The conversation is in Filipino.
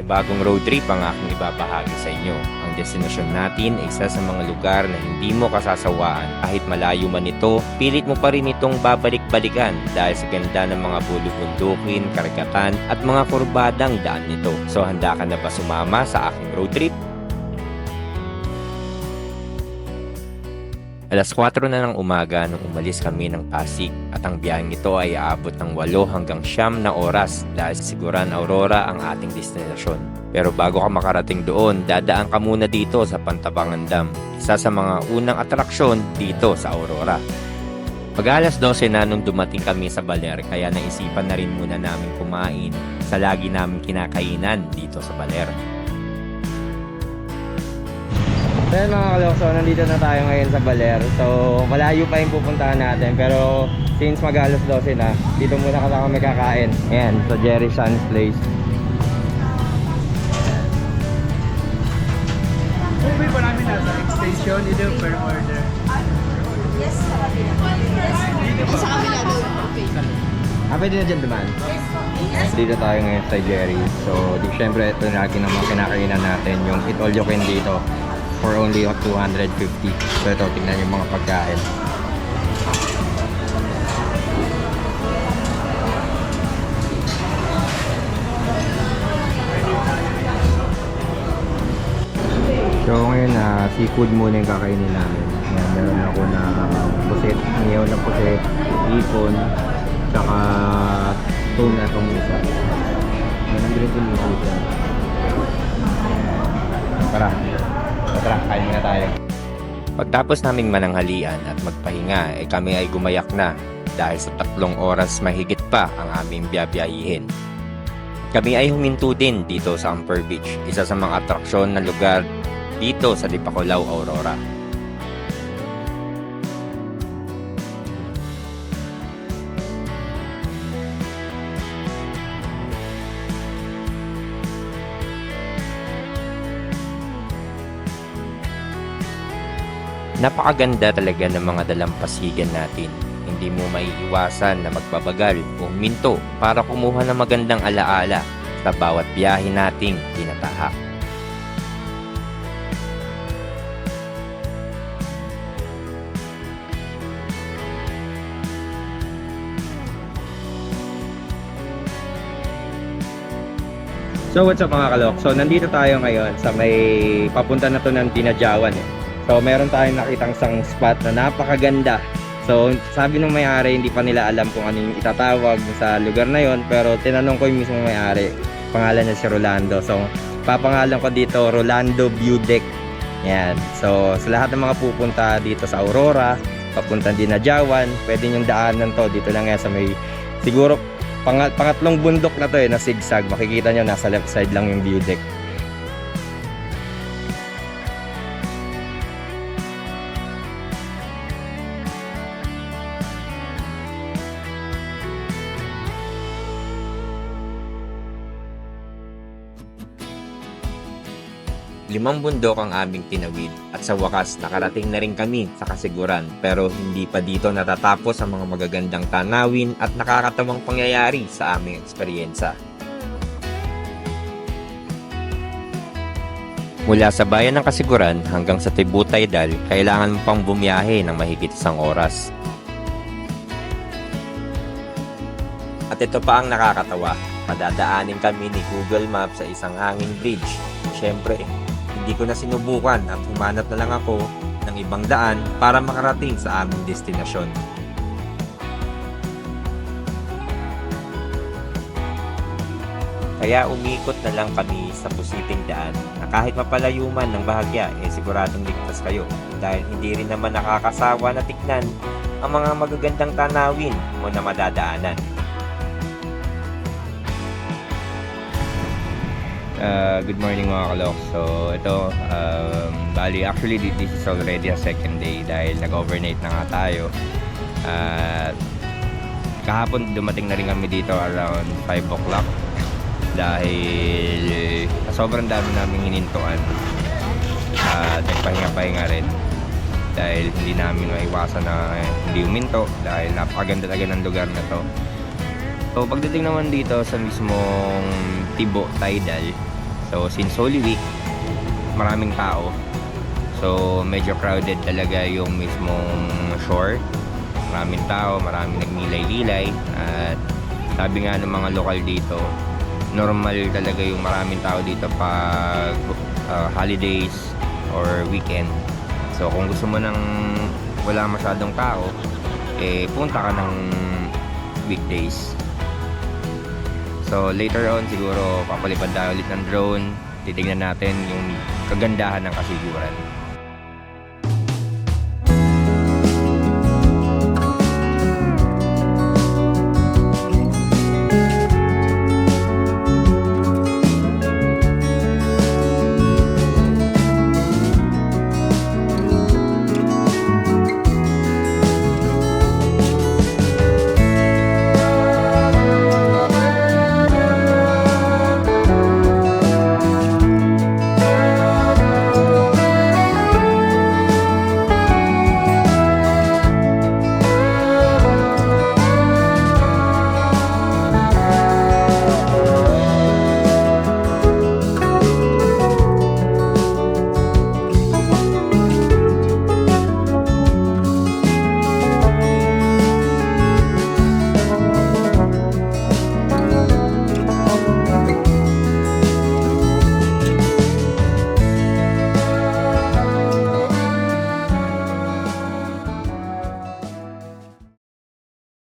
Bagong road trip ang aking ibabahagi sa inyo. Ang destinasyon natin ay isa sa mga lugar na hindi mo kasasawaan. Kahit malayo man ito, pilit mo pa rin itong babalik-balikan dahil sa ganda ng mga bulubundukin, karagatan at mga kurbadang daan nito. So handa ka na ba sumama sa aking road trip? Alas 4 na ng umaga nung umalis kami ng Pasig at ang biyaheng ito ay aabot ng 8 hanggang siyam na oras dahil Siguran Aurora ang ating destinasyon. Pero bago ka makarating doon, dadaan ka muna dito sa Pantabangan Dam, isa sa mga unang atraksyon dito sa Aurora. Pag alas 12 na nung dumating kami sa Baler kaya naisipan na rin muna namin kumain sa lagi namin kinakainan dito sa Baler. So yun mga kalokso, nandito na tayo ngayon sa Baler. So malayo pa yung pupuntahan natin pero since mag alas 12 na, dito muna ka kami kakain. Ayan, sa Jerry San's Place. Movie pa namin nasa extension, dito per order. Yes, sa kabila. Yes. Sa kabila. Okay. Ah, pwede na dyan duman. Dito tayo ngayon sa Jerry. So, di syempre ito lagi naman kinakainan natin yung eat all you can dito for only 250. So ito, tingnan yung mga pagkain. So ngayon na seafood muna yung kakainin namin. Ayan, meron ako na pusit, niyaw na pusit, ipon, tsaka tuna kamusa. Yan ang green mo siya. Tara, tara, kain muna tayo. Pagtapos naming mananghalian at magpahinga, eh kami ay gumayak na dahil sa tatlong oras mahigit pa ang aming biyabiyahihin. Kami ay huminto din dito sa Amper Beach, isa sa mga atraksyon na lugar dito sa Dipakulaw, Aurora. Napakaganda talaga ng mga dalampasigan natin. Hindi mo maiiwasan na magbabagal o minto para kumuha ng magandang alaala sa bawat biyahe nating tinatahak. So what's up mga kalok? So nandito tayo ngayon sa may papunta na to ng Tinajawan eh. So meron tayong nakitang isang spot na napakaganda. So sabi ng may-ari hindi pa nila alam kung ano yung itatawag sa lugar na yon pero tinanong ko yung mismo may-ari. Pangalan niya si Rolando. So papangalan ko dito Rolando View. Yan. So sa lahat ng mga pupunta dito sa Aurora, papunta din na Jawan, pwede yung daanan to dito lang yan sa may siguro Pangat, pangatlong bundok na to eh, na zigzag. Makikita nyo, nasa left side lang yung view deck. Limang bundok ang aming tinawid at sa wakas nakarating na rin kami sa kasiguran pero hindi pa dito natatapos ang mga magagandang tanawin at nakakatawang pangyayari sa aming eksperyensa. Mula sa bayan ng Kasiguran hanggang sa Tibutay Dal, kailangan mo pang bumiyahe ng mahigit isang oras. At ito pa ang nakakatawa, padadaanin kami ni Google Maps sa isang hanging bridge. Siyempre, hindi ko na sinubukan at humanap na lang ako ng ibang daan para makarating sa aming destinasyon. Kaya umikot na lang kami sa pusiting daan na kahit mapalayo man ng bahagya, eh siguradong ligtas kayo dahil hindi rin naman nakakasawa na tignan ang mga magagandang tanawin mo na madadaanan. Uh, good morning mga kalok. So ito, um, bali actually thi- this is already a second day dahil nag-overnight na nga tayo. At kahapon dumating na rin kami dito around 5 o'clock dahil sobrang dami namin hinintuan at nagpahinga-pahinga rin dahil hindi namin maiwasan na hindi uminto dahil napakaganda talaga ng lugar na to. So pagdating naman dito sa mismong Tibo Tidal, So since Holy Week, maraming tao. So medyo crowded talaga yung mismong shore. Maraming tao, maraming nagmilay-lilay at sabi nga ng mga lokal dito, normal talaga yung maraming tao dito pag uh, holidays or weekend. So kung gusto mo nang wala masyadong tao, eh punta ka ng weekdays. So later on siguro papalipad tayo ulit ng drone, titignan natin yung kagandahan ng kasiguran.